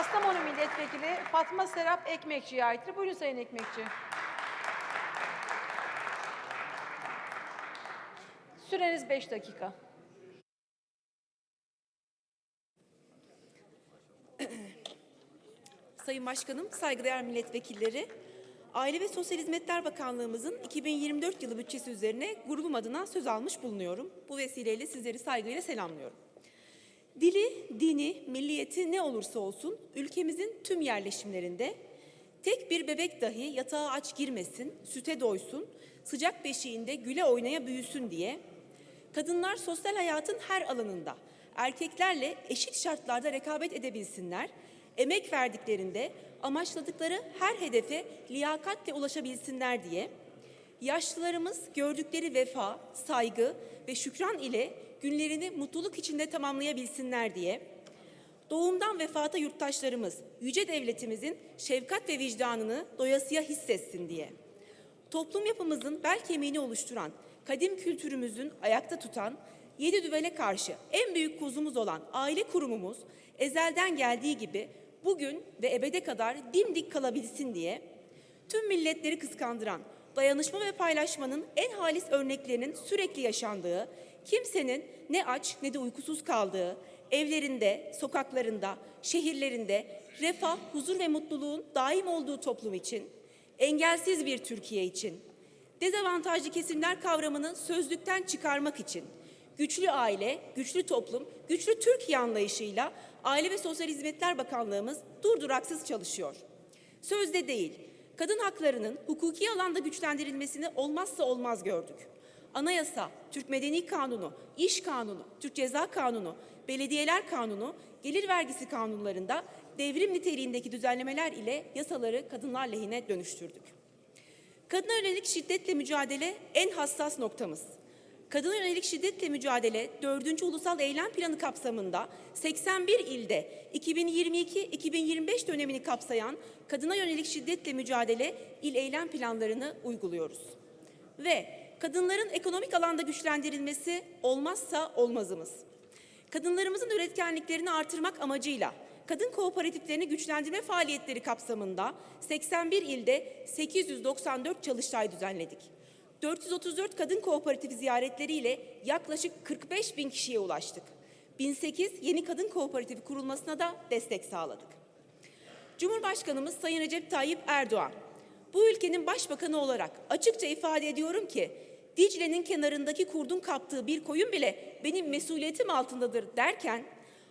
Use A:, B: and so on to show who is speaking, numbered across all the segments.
A: Kastamonu Milletvekili Fatma Serap Ekmekçi'ye aittir. Buyurun Sayın Ekmekçi. Süreniz 5 dakika.
B: Sayın Başkanım, saygıdeğer milletvekilleri, Aile ve Sosyal Hizmetler Bakanlığımızın 2024 yılı bütçesi üzerine grubum adına söz almış bulunuyorum. Bu vesileyle sizleri saygıyla selamlıyorum. Dili, dini, milliyeti ne olursa olsun ülkemizin tüm yerleşimlerinde tek bir bebek dahi yatağa aç girmesin, süte doysun, sıcak beşiğinde güle oynaya büyüsün diye kadınlar sosyal hayatın her alanında erkeklerle eşit şartlarda rekabet edebilsinler, emek verdiklerinde amaçladıkları her hedefe liyakatle ulaşabilsinler diye yaşlılarımız gördükleri vefa, saygı ve şükran ile günlerini mutluluk içinde tamamlayabilsinler diye doğumdan vefata yurttaşlarımız yüce devletimizin şefkat ve vicdanını doyasıya hissetsin diye toplum yapımızın bel kemiğini oluşturan, kadim kültürümüzün ayakta tutan, yedi düvele karşı en büyük kozumuz olan aile kurumumuz ezelden geldiği gibi bugün ve ebede kadar dimdik kalabilsin diye tüm milletleri kıskandıran, dayanışma ve paylaşmanın en halis örneklerinin sürekli yaşandığı, kimsenin ne aç ne de uykusuz kaldığı, evlerinde, sokaklarında, şehirlerinde refah, huzur ve mutluluğun daim olduğu toplum için engelsiz bir Türkiye için, dezavantajlı kesimler kavramını sözlükten çıkarmak için, güçlü aile, güçlü toplum, güçlü Türkiye anlayışıyla Aile ve Sosyal Hizmetler Bakanlığımız durduraksız çalışıyor. Sözde değil, kadın haklarının hukuki alanda güçlendirilmesini olmazsa olmaz gördük. Anayasa, Türk Medeni Kanunu, İş Kanunu, Türk Ceza Kanunu, Belediyeler Kanunu, Gelir Vergisi kanunlarında devrim niteliğindeki düzenlemeler ile yasaları kadınlar lehine dönüştürdük. Kadına yönelik şiddetle mücadele en hassas noktamız. Kadına yönelik şiddetle mücadele 4. Ulusal Eylem Planı kapsamında 81 ilde 2022-2025 dönemini kapsayan kadına yönelik şiddetle mücadele il eylem planlarını uyguluyoruz. Ve kadınların ekonomik alanda güçlendirilmesi olmazsa olmazımız. Kadınlarımızın üretkenliklerini artırmak amacıyla kadın kooperatiflerini güçlendirme faaliyetleri kapsamında 81 ilde 894 çalıştay düzenledik. 434 kadın kooperatifi ziyaretleriyle yaklaşık 45 bin kişiye ulaştık. 1008 yeni kadın kooperatifi kurulmasına da destek sağladık. Cumhurbaşkanımız Sayın Recep Tayyip Erdoğan, bu ülkenin başbakanı olarak açıkça ifade ediyorum ki Dicle'nin kenarındaki kurdun kaptığı bir koyun bile benim mesuliyetim altındadır derken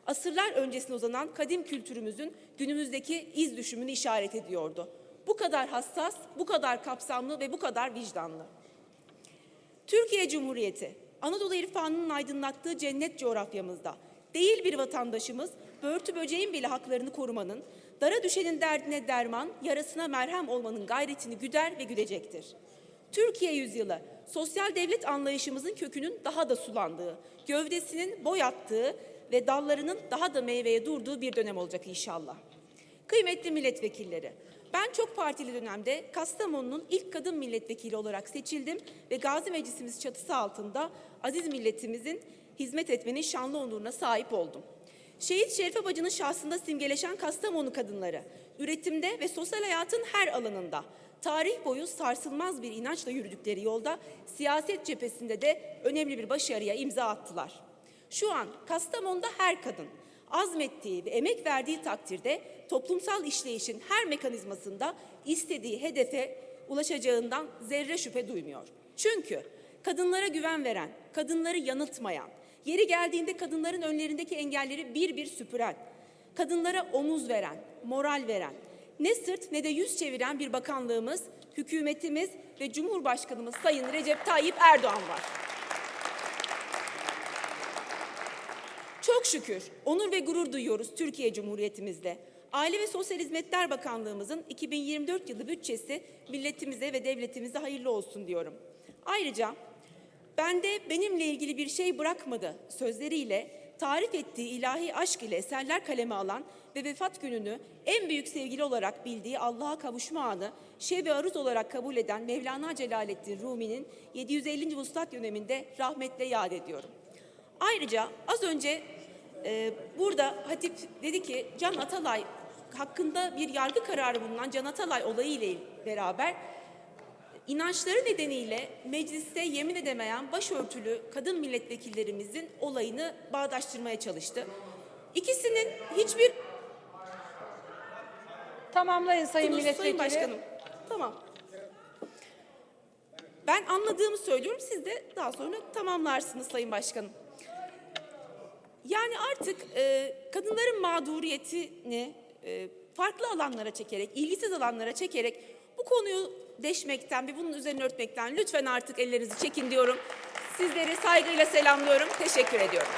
B: asırlar öncesine uzanan kadim kültürümüzün günümüzdeki iz düşümünü işaret ediyordu. Bu kadar hassas, bu kadar kapsamlı ve bu kadar vicdanlı. Türkiye Cumhuriyeti, Anadolu irfanının aydınlattığı cennet coğrafyamızda değil bir vatandaşımız börtü böceğin bile haklarını korumanın, dara düşenin derdine derman, yarasına merhem olmanın gayretini güder ve güdecektir. Türkiye yüzyılı, sosyal devlet anlayışımızın kökünün daha da sulandığı, gövdesinin boy attığı ve dallarının daha da meyveye durduğu bir dönem olacak inşallah. Kıymetli milletvekilleri, ben çok partili dönemde Kastamonu'nun ilk kadın milletvekili olarak seçildim ve Gazi Meclisimiz çatısı altında aziz milletimizin hizmet etmenin şanlı onuruna sahip oldum. Şehit Şerife Bacı'nın şahsında simgeleşen Kastamonu kadınları, üretimde ve sosyal hayatın her alanında tarih boyu sarsılmaz bir inançla yürüdükleri yolda siyaset cephesinde de önemli bir başarıya imza attılar. Şu an Kastamonu'da her kadın azmettiği ve emek verdiği takdirde toplumsal işleyişin her mekanizmasında istediği hedefe ulaşacağından zerre şüphe duymuyor. Çünkü kadınlara güven veren, kadınları yanıltmayan, yeri geldiğinde kadınların önlerindeki engelleri bir bir süpüren, kadınlara omuz veren, moral veren, ne sırt ne de yüz çeviren bir bakanlığımız, hükümetimiz ve Cumhurbaşkanımız Sayın Recep Tayyip Erdoğan var. Çok şükür onur ve gurur duyuyoruz Türkiye Cumhuriyetimizde. Aile ve Sosyal Hizmetler Bakanlığımızın 2024 yılı bütçesi milletimize ve devletimize hayırlı olsun diyorum. Ayrıca bende benimle ilgili bir şey bırakmadı sözleriyle tarif ettiği ilahi aşk ile eserler kaleme alan ve vefat gününü en büyük sevgili olarak bildiği Allah'a kavuşma anı şebi aruz olarak kabul eden Mevlana Celaleddin Rumi'nin 750. Vuslat döneminde rahmetle yad ediyorum. Ayrıca az önce e, burada Hatip dedi ki Can Atalay hakkında bir yargı kararı bulunan Can Atalay olayı ile beraber inançları nedeniyle mecliste yemin edemeyen başörtülü kadın milletvekillerimizin olayını bağdaştırmaya çalıştı. İkisinin hiçbir
A: Tamamlayın Sayın
B: Tunus,
A: Milletvekili.
B: Sayın Başkanım. Tamam. Ben anladığımı söylüyorum. Siz de daha sonra tamamlarsınız Sayın Başkanım. Yani artık e, kadınların mağduriyetini e, farklı alanlara çekerek, ilgisiz alanlara çekerek bu konuyu deşmekten ve bunun üzerine örtmekten lütfen artık ellerinizi çekin diyorum. Sizleri saygıyla selamlıyorum. Teşekkür ediyorum.